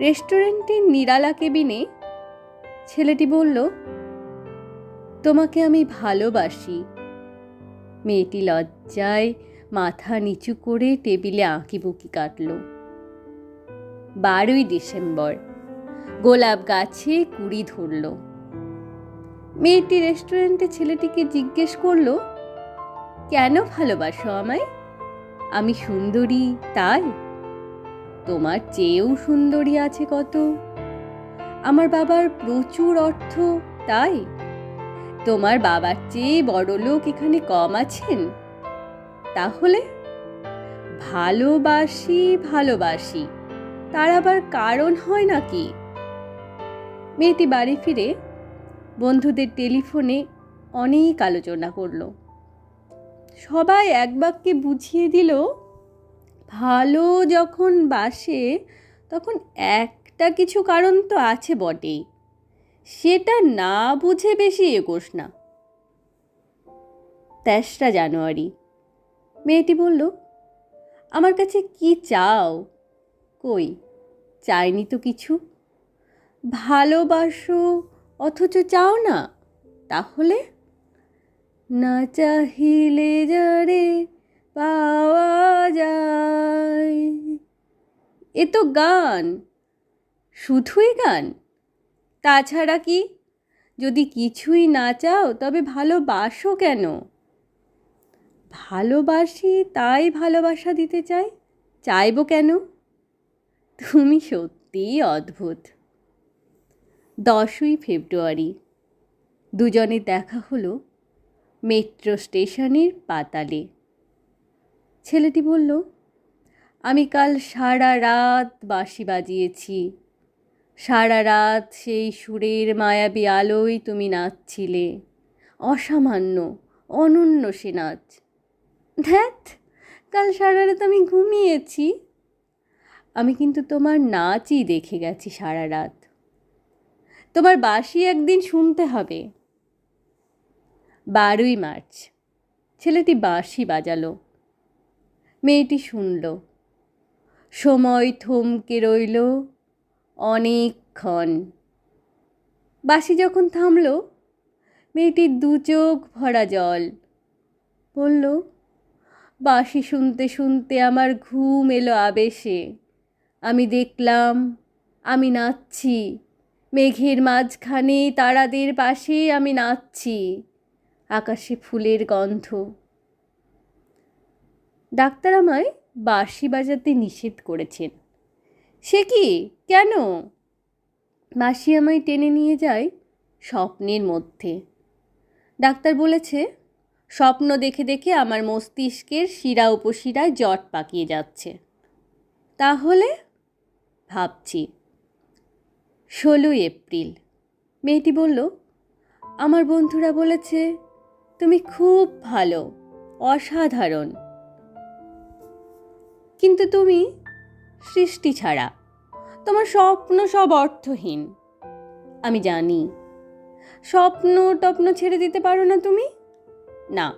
রেস্টুরেন্টের নিরালা কেবিনে ছেলেটি বলল, তোমাকে আমি ভালোবাসি। মেয়েটি লজ্জায় মাথা নিচু করে টেবিলে আঁকিবুকি কাটল। বারোই ডিসেম্বর, গোলাপ গাছে কুড়ি ধরল। মেয়েটি রেস্টুরেন্টে ছেলেটিকে জিজ্ঞেস করল, কেন ভালোবাসো আমায়? আমি সুন্দরী, তাই? তোমার চেয়েও সুন্দরী আছে কত। আমার বাবার প্রচুর অর্থ, তাই? তোমার বাবার চেয়ে বড় লোক এখানে কম আছেন? তাহলে? ভালোবাসি ভালোবাসি, তার আবার কারণ হয় নাকি? মেয়েটি বাড়ি ফিরে বন্ধুদের টেলিফোনে অনেক আলোচনা করল। সবাই এক বাক্যে বুঝিয়ে দিল ভালো যখন বাসে, তখন একটা কিছু কারণ তো আছে বটেই। সেটা না বুঝে বেশি এগোস না। তেসরা জানুয়ারি। মেয়েটি বলল, আমার কাছে কি চাও? কই, চাইনি তো কিছু। ভালোবাসো অথচ চাও না, তাহলে? না চাহিলে যারে পাওয়া যায়। এ তো গান। শুধুই গান? তাছাড়া কি? যদি কিছুই না চাও, তবে ভালোবাসো কেন? ভালোবাসি, তাই ভালোবাসা দিতে চাই। চাইব কেন? তুমি সত্যিই অদ্ভুত। দশই ফেব্রুয়ারি। দুজনে দেখা হলো মেট্রো স্টেশনের পাতালে। ছেলেটি বলল, আমি কাল সারা রাত বাঁশি বাজিয়েছি। সারা রাত সেই সুরের মায়াবী আলোয় তুমি নাচছিলে। অসামান্য, অনন্য সে নাচ। ধ্যাত কাল সারা রাত আমি ঘুমিয়েছি। আমি কিন্তু তোমার নাচই দেখে গেছি সারা রাত। তোমার বাঁশি একদিন শুনতে হবে। বারোই মার্চ, ছেলেটি বাঁশি বাজালো। মেয়েটি শুনল। সময় থমকে রইল অনেকক্ষণ। বাসি যখন থামল, মেয়েটির দু চোখ ভরা জল। বলল, বাঁশি শুনতে শুনতে আমার ঘুম এলো আবেশে। আমি দেখলাম, আমি নাচছি। মেঘের মাঝখানে তারাদের পাশে আমি নাচছি। আকাশে ফুলের গন্ধ। ডাক্তার আমায় বাঁশি বাজাতে নিষেধ করেছেন। সে কি? কেন? মাসি আমায় টেনে নিয়ে যায় স্বপ্নের মধ্যে। ডাক্তার বলেছে, স্বপ্ন দেখে দেখে আমার মস্তিষ্কের শিরা উপশিরায় জট পাকিয়ে যাচ্ছে। তাহলে? ভাবছি। ষোলোই এপ্রিল। মেয়েটি বলল, আমার বন্ধুরা বলেছে, তুমি খুব ভালো, অসাধারণ। কিন্তু তুমি সৃষ্টি ছাড়া। তোমার স্বপ্ন সব অর্থহীন। আমি জানি, স্বপ্ন টপ্ন ছেড়ে দিতে পারো না তুমি? না।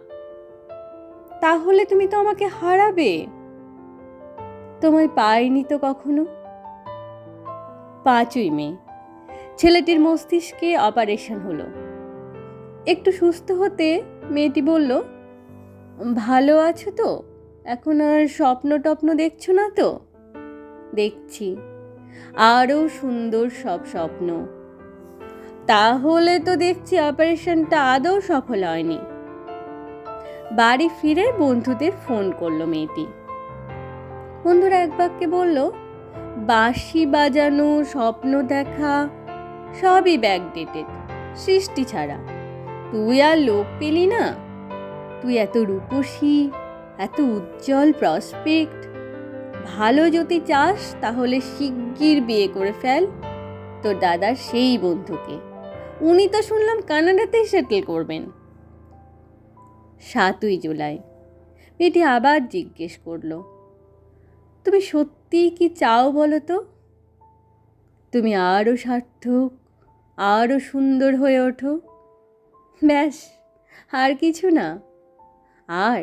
তাহলে তুমি তো আমাকে হারাবে। তোমায় পাইনি তো কখনো? পাঁচই মে, ছেলেটির মস্তিষ্কে অপারেশন হলো। একটু সুস্থ হতে মেয়েটি বলল, ভালো আছো তো? এখন আর স্বপ্ন টপ্ন দেখছ না তো? দেখছি। আরও সুন্দর সব স্বপ্ন। তাহলে তো দেখছি অপারেশনটা আদৌ সফল হয়নি। বাড়ি ফিরে বন্ধুদের ফোন করল মেয়েটি। বন্ধুরা এক বাক্যে বলল, বাঁশি বাজানো, স্বপ্ন দেখা, সবই ব্যাকডেটেড সৃষ্টি ছাড়া। তুই আর লোক পেলি না। তুই এত রূপসী এত উজ্জ্বল প্রসপেক্ট ভালো যদি চাস, তাহলে শিগগির বিয়ে করে ফেল। তোর দাদার সেই বন্ধুকে। উনি তো শুনলাম কানাডাতেই সেটেল করবেন। সাতই জুলাই। মেয়েটি আবার জিজ্ঞেস করল, তুমি সত্যিই কি চাও বলো তো? তুমি আরও সার্থক আরও সুন্দর হয়ে ওঠো? ব্যাস, আর কিছু না। আর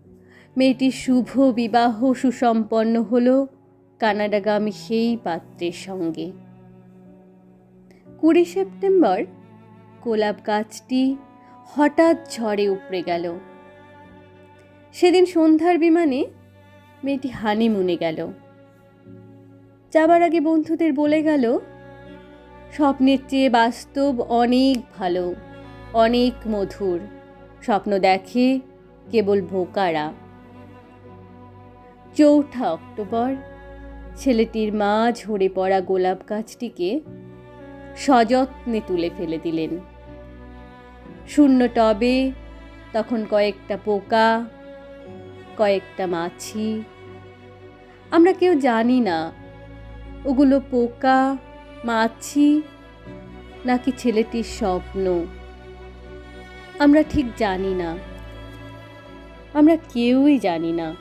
মেয়েটির শুভ বিবাহ সুসম্পন্ন হল কানাডাগামী সেই পাত্রের সঙ্গে। কুড়ি সেপ্টেম্বর, গোলাপ গাছটি হঠাৎ ঝড়ে উপড়ে গেল। সেদিন সন্ধ্যার বিমানে মেয়েটি হানিমুনে গেল। যাবার আগে বন্ধুদের বলে গেল, স্বপ্নের চেয়ে বাস্তব অনেক ভালো, অনেক মধুর। স্বপ্ন দেখে কেবল ভোকারা চৌঠা অক্টোবর। ছেলেটির মা ঝরে পড়া গোলাপ গাছটিকে সযত্নে তুলে ফেলে দিলেন। শূন্য টবে তখন কয়েকটা পোকা, কয়েকটা মাছি। আমরা কেউ জানি না, ওগুলো পোকা, মাছি নাকি ছেলেটির স্বপ্ন। আমরা ঠিক জানি না। আমরা কেউই জানি না।